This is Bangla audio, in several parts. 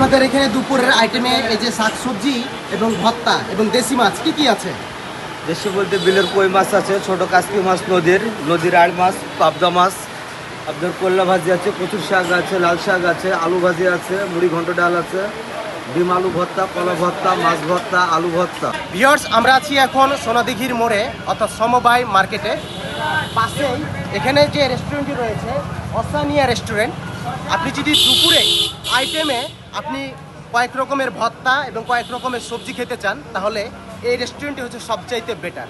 আমাদের এখানে দুপুরের আইটেমে এই যে শাকসবজি এবং ভত্তা এবং দেশি মাছ কি কি আছে? দেশি বলতে বিলের কই মাছ আছে ছোট কাসকি মাছ নদীর নদীর আড় মাছ পাবদা মাছ আপনার কল্লা ভাজি আছে কচুর শাক আছে লাল শাক আছে আলু ভাজি আছে মুড়ি ঘন্ট ডাল আছে ডিম আলু ভর্তা কলা ভর্তা মাছ ভর্তা আলু ভর্তা। ভিওর্স আমরা আছি এখন সোনাদিঘির মোড়ে অর্থাৎ সমবায় মার্কেটে। পাশেই এখানে যে রেস্টুরেন্টটি রয়েছে অসানিয়া রেস্টুরেন্ট আপনি যদি দুপুরে আইটেমে আপনি কয়েক রকমের ভত্তা এবং কয়েক রকমের সবজি খেতে চান, তাহলে এই রেস্টুরেন্টটি হচ্ছে সবচাইতে বেটার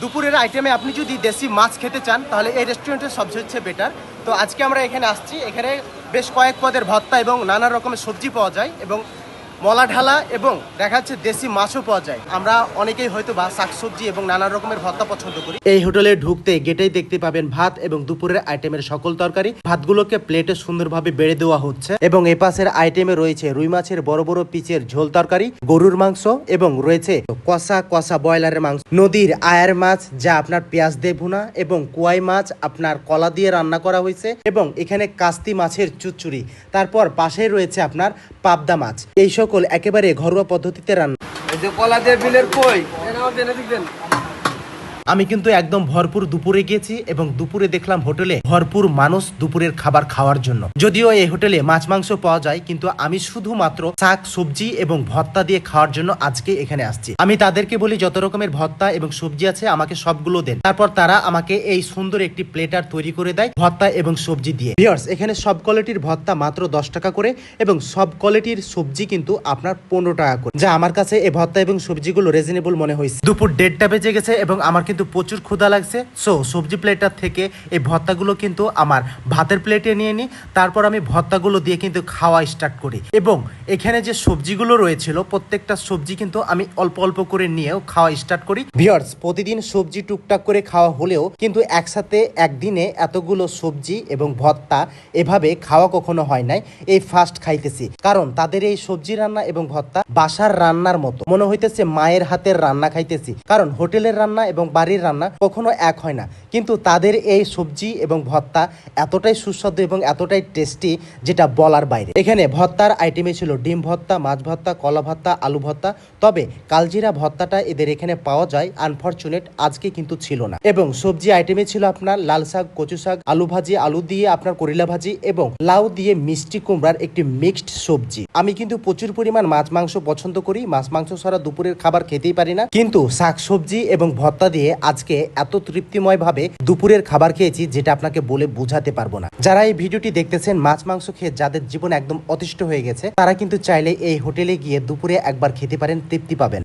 দুপুরের আইটেমে আপনি যদি দেশি মাছ খেতে চান, তাহলে এই রেস্টুরেন্টের সবচেয়ে হচ্ছে বেটার তো আজকে আমরা এখানে আসছি। এখানে বেশ কয়েক পদের ভত্তা এবং নানা রকমের সবজি পাওয়া যায় এবং মলা ঢালা এবং দেখা যাচ্ছে দেশি মাছও পাওয়া যায়। আমরা অনেকেই হয়তো বা শাকসবজি এবং নানা রকমের ভর্তা পছন্দ করি। এই হোটেলে ঢুকতে গেটেই দেখতে পাবেন ভাত এবং দুপুরের আইটেমের সকল তরকারি। ভাতগুলোকে প্লেটে সুন্দরভাবে বেড়ে দেওয়া হচ্ছে এবং এ পাশের আইটেমে রয়েছে রুই মাছের বড় বড় পিচের ঝোল তরকারি, গরুর মাংস এবং রয়েছে কষা কষা ব্রয়লারের মাংস। নদীর আয়ার মাছ যা আপনার পেঁয়াজ দিয়ে ভুনা এবং কুয়াই মাছ আপনার কলা দিয়ে রান্না করা হয়েছে এবং এখানে কাস্তি মাছের চুচুরি তারপর পাশেই রয়েছে আপনার পাবদা মাছ। এই সকল একেবারে ঘরোয়া পদ্ধতিতে রান্না। এই যে কলা দিয়ে বিলের কই? আমি কিন্তু একদম ভরপুর দুপুরে গিয়েছি এবং দুপুরে দেখলাম হোটেলে ভরপুর মানুষ দুপুরের খাবার খাওয়ার জন্য। যদিও এই হোটেলে মাছ, মাংস পাওয়া যায়, কিন্তু আমি শুধুমাত্র শাক, সবজি এবং ভত্তা দিয়ে খাওয়ার জন্য আজকে এখানে আসছি। আমি তাদেরকে বলি, যত রকমের ভত্তা এবং সবজি আছে, আমাকে সবগুলো দেন। তারপর তারা আমাকে এই সুন্দর একটি প্লেটার তৈরি করে দেয় ভত্তা এবং সবজি দিয়ে। এখানে সব কোয়ালিটির ভত্তা মাত্র দশ টাকা করে এবং সব কোয়ালিটির সবজি কিন্তু আপনার পনেরো টাকা করে। যা আমার কাছে এই ভত্তা এবং সবজিগুলো রিজনেবল মনে হয়েছে। দুপুর দেড়টা বেজে গেছে এবং আমার কিন্তু প্রচুর ক্ষুধা লাগছে। সো সবজি প্লেটার থেকে এই ভর্তাগুলো কিন্তু আমার ভাতের প্লেটে নিয়ে নিই তারপর আমি ভর্তাগুলো দিয়ে কিন্তু খাওয়া স্টার্ট করি। এবং এখানে যে সবজিগুলো রয়েছিল, প্রত্যেকটা সবজি কিন্তু আমি অল্প অল্প করে নিয়েও খাওয়া স্টার্ট করি। ভিওর্স প্রতিদিন সবজি টুকটাক করে খাওয়া হলেও কিন্তু একসাথে একদিনে এতগুলো সবজি এবং ভর্তা এভাবে খাওয়া কখনো হয় নাই। এই ফার্স্ট খাইতেছি। কারণ তাদের এই সবজি রান্না এবং ভর্তা বাসার রান্নার মতো। মনে হইতেছে মায়ের হাতের রান্না খাইতেছি। কারণ হোটেলের রান্না এবং বাড়ির রান্না কখনো এক হয় না। কিন্তু তাদের এই সবজি এবং ভর্তা এতটাই সুস্বাদু এবং এতটাই টেস্টি যেটা বলার বাইরে। এখানে ভর্তার আইটেমে ছিল ডিম ভর্তা, মাছ ভর্তা, কলা ভর্তা, আলু ভর্তা। তবে কালজিরা ভর্তাটা এদের এখানে পাওয়া যায় আনফরচুনেট আজকে কিন্তু ছিল না। এবং সবজি আইটেমে ছিল আপনার লাল শাক, কচু শাক, আলু ভাজি, আলু দিয়ে আপনার করিলা ভাজি এবং লাউ দিয়ে মিষ্টি কুমড়ার একটি মিক্সড সবজি। আমি কিন্তু প্রচুর পরিমাণ মাছ, মাংস পছন্দ করি। মাছ, মাংস ছাড়া দুপুরের খাবার খেতেই পারি না। কিন্তু শাক, সবজি এবং ভর্তা দিয়ে আজকে এত তৃপ্তিময় ভাবে দুপুরের খাবার খেয়েছি যেটা আপনাকে বলে বুঝাতে পারব না। যারা এই ভিডিওটি দেখতেছেন, মাছ, মাংস খেয়ে যাদের জীবন একদম অতিষ্ঠ হয়ে গেছে, তারা কিন্তু চাইলে এই হোটেলে গিয়ে দুপুরে একবার খেতে পারেন, তৃপ্তি পাবেন।